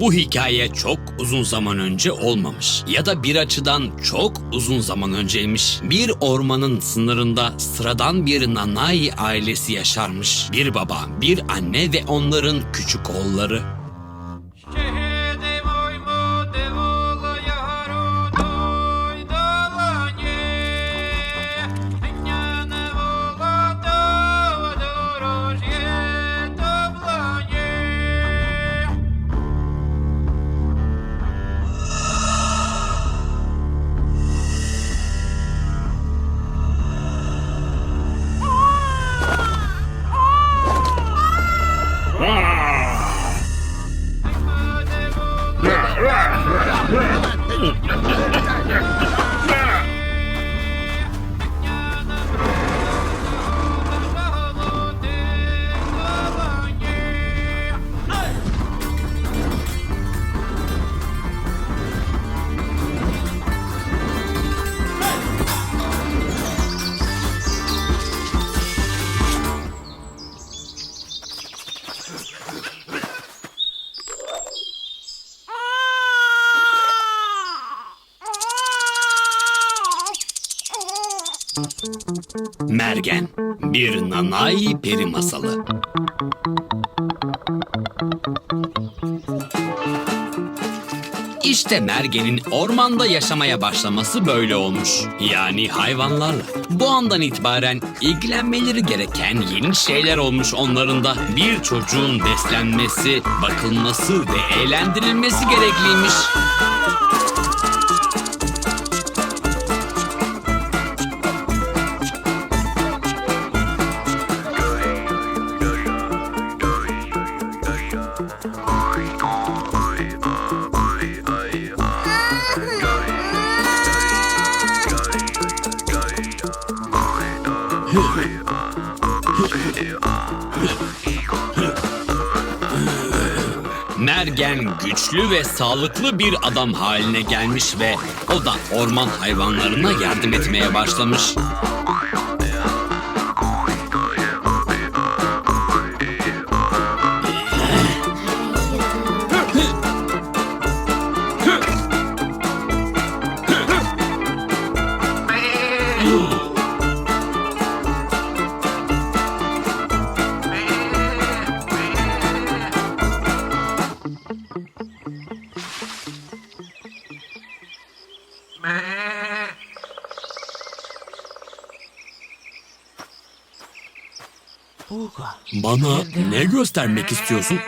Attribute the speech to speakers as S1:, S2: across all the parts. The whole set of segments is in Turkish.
S1: Bu hikaye çok uzun zaman önce olmamış ya da bir açıdan çok uzun zaman önceymiş. Bir ormanın sınırında sıradan bir Nanai ailesi yaşarmış. Bir baba, bir anne ve onların küçük oğulları. Mergen, bir Nanai peri masalı. İşte Mergen'in ormanda yaşamaya başlaması böyle olmuş. Yani hayvanlarla. Bu andan itibaren ilgilenmeleri gereken yeni şeyler olmuş onların da. Bir çocuğun beslenmesi, bakılması ve eğlendirilmesi gerekliymiş. Mergen güçlü ve sağlıklı bir adam haline gelmiş ve o da orman hayvanlarına yardım etmeye başlamış. Bana ne göstermek istiyorsun?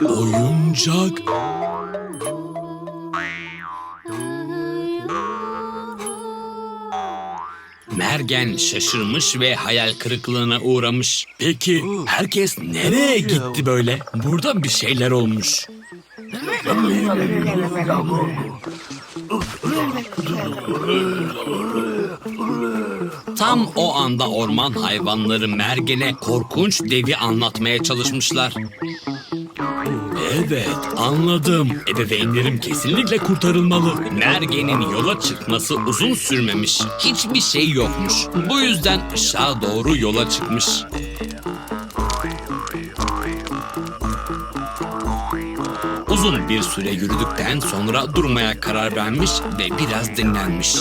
S1: Oyuncak. Mergen şaşırmış ve hayal kırıklığına uğramış. Peki herkes nereye gitti böyle? Burada bir şeyler olmuş. Tam o anda orman hayvanları Mergen'e korkunç devi anlatmaya çalışmışlar. Evet, anladım. Ebeveynlerim kesinlikle kurtarılmalı. Mergen'in yola çıkması uzun sürmemiş. Hiçbir şey yokmuş. Bu yüzden ışığa doğru yola çıkmış. Uzun bir süre yürüdükten sonra durmaya karar vermiş ve biraz dinlenmiş.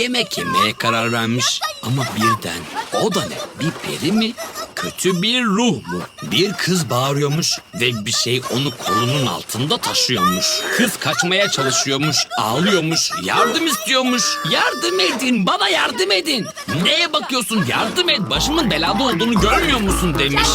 S1: Yemek yemeye karar vermiş ama birden o da ne? Bir peri mi? Kötü bir ruh mu? Bir kız bağırıyormuş ve bir şey onu kolunun altında taşıyormuş. Kız kaçmaya çalışıyormuş, ağlıyormuş, yardım istiyormuş. Yardım edin, bana yardım edin. Neye bakıyorsun? Yardım et, başımın belada olduğunu görmüyor musun demiş.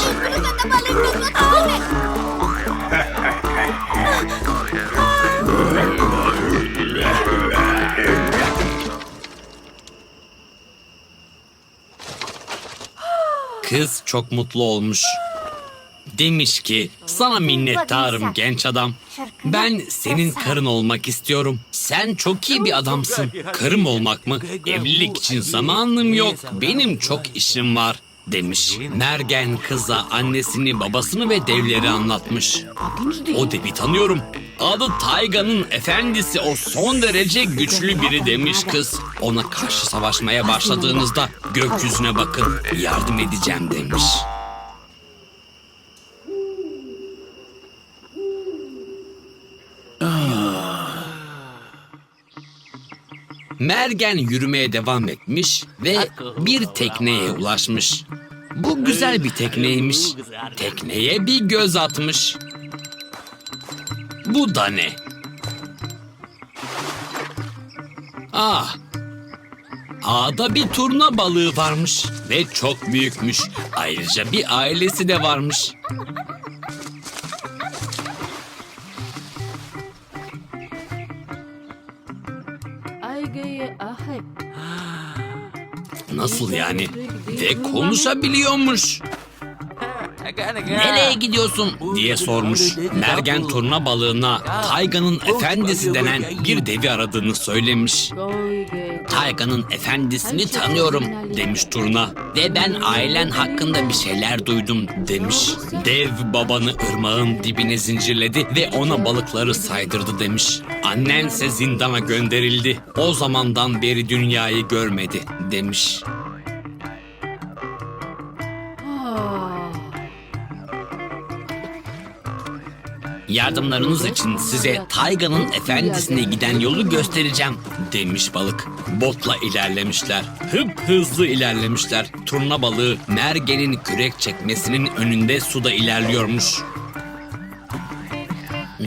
S1: Kız çok mutlu olmuş. Demiş ki sana minnettarım genç adam. Ben senin karın olmak istiyorum. Sen çok iyi bir adamsın. Karım olmak mı? Evlilik için zamanım yok. Benim çok işim var demiş. Mergen kıza annesini, babasını ve devleri anlatmış. O devi tanıyorum. Adı Tayga'nın efendisi o son derece güçlü biri demiş kız. Ona karşı savaşmaya başladığınızda gökyüzüne bakın yardım edeceğim demiş. Mergen yürümeye devam etmiş ve bir tekneye ulaşmış. Bu güzel bir tekneymiş. Tekneye bir göz atmış. Bu da ne? Ah! Ağda bir turna balığı varmış ve çok büyükmüş. Ayrıca bir ailesi de varmış. Nasıl yani? Ve konuşabiliyormuş. Nereye gidiyorsun diye sormuş. Mergen turna balığına Tayga'nın efendisi denen bir devi aradığını söylemiş. Tayga'nın efendisini tanıyorum demiş turna. Ve ben ailen hakkında bir şeyler duydum demiş. Dev babanı ırmağın dibine zincirledi ve ona balıkları saydırdı demiş. Annense zindana gönderildi. O zamandan beri dünyayı görmedi demiş. Yardımlarınız için size Tayga'nın efendisine giden yolu göstereceğim demiş balık. Botla ilerlemişler. Hıp hızlı ilerlemişler. Turna balığı mergenin kürek çekmesinin önünde suda ilerliyormuş.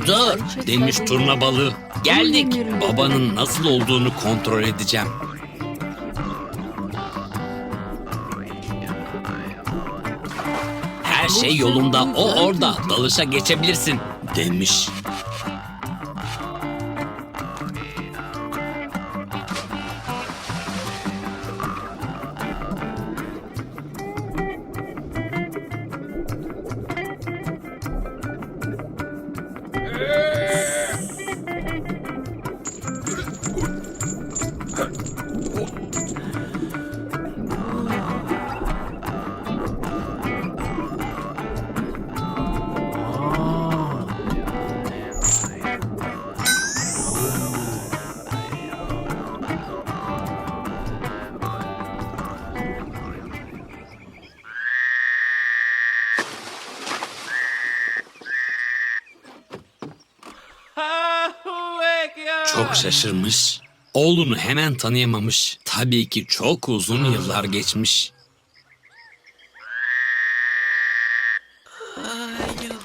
S1: Dur demiş turna balığı. Geldik. Babanın nasıl olduğunu kontrol edeceğim. Her şey yolunda. O orada. Dalışa geçebilirsin demiş. Çok şaşırmış. Oğlunu hemen tanıyamamış. Tabii ki çok uzun yıllar geçmiş.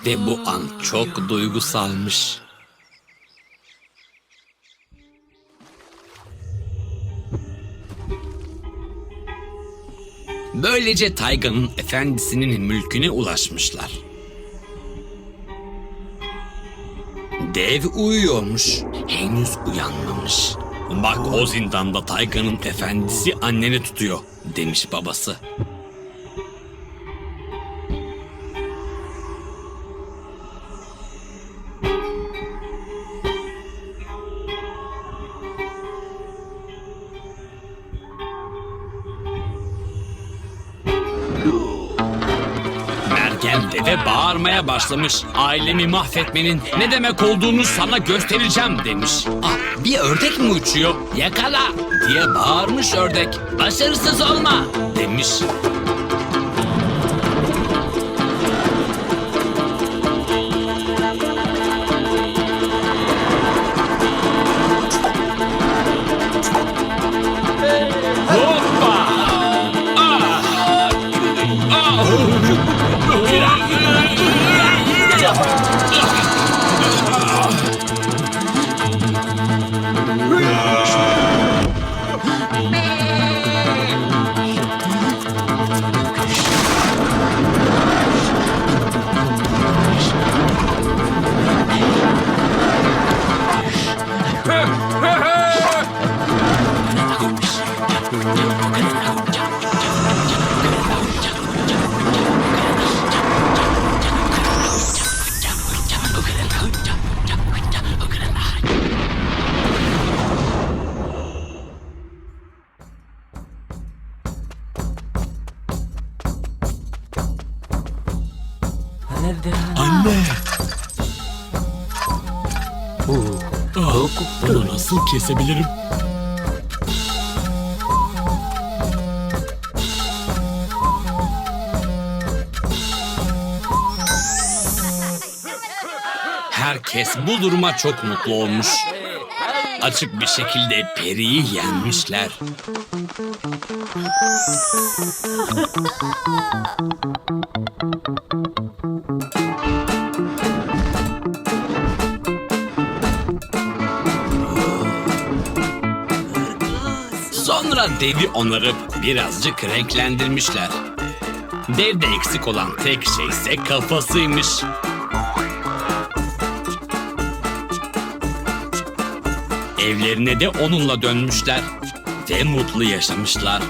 S1: Ve bu an çok duygusalmış. Böylece Tayga'nın efendisinin mülküne ulaşmışlar. Dev uyuyormuş. Henüz uyanmamış. Bak o zindanda Tayga'nın efendisi anneni tutuyor demiş babası. Başlamış. Ailemi mahvetmenin ne demek olduğunu sana göstereceğim demiş. Ah bir ördek mi uçuyor? Yakala diye bağırmış ördek. Başarısız olma demiş. Anne. Ah, bunu nasıl kesebilirim? Herkes bu duruma çok mutlu olmuş. Açık bir şekilde periyi yenmişler. Devi onarıp birazcık renklendirmişler. Devde eksik olan tek şey ise kafasıymış. Evlerine de onunla dönmüşler ve mutlu yaşamışlar.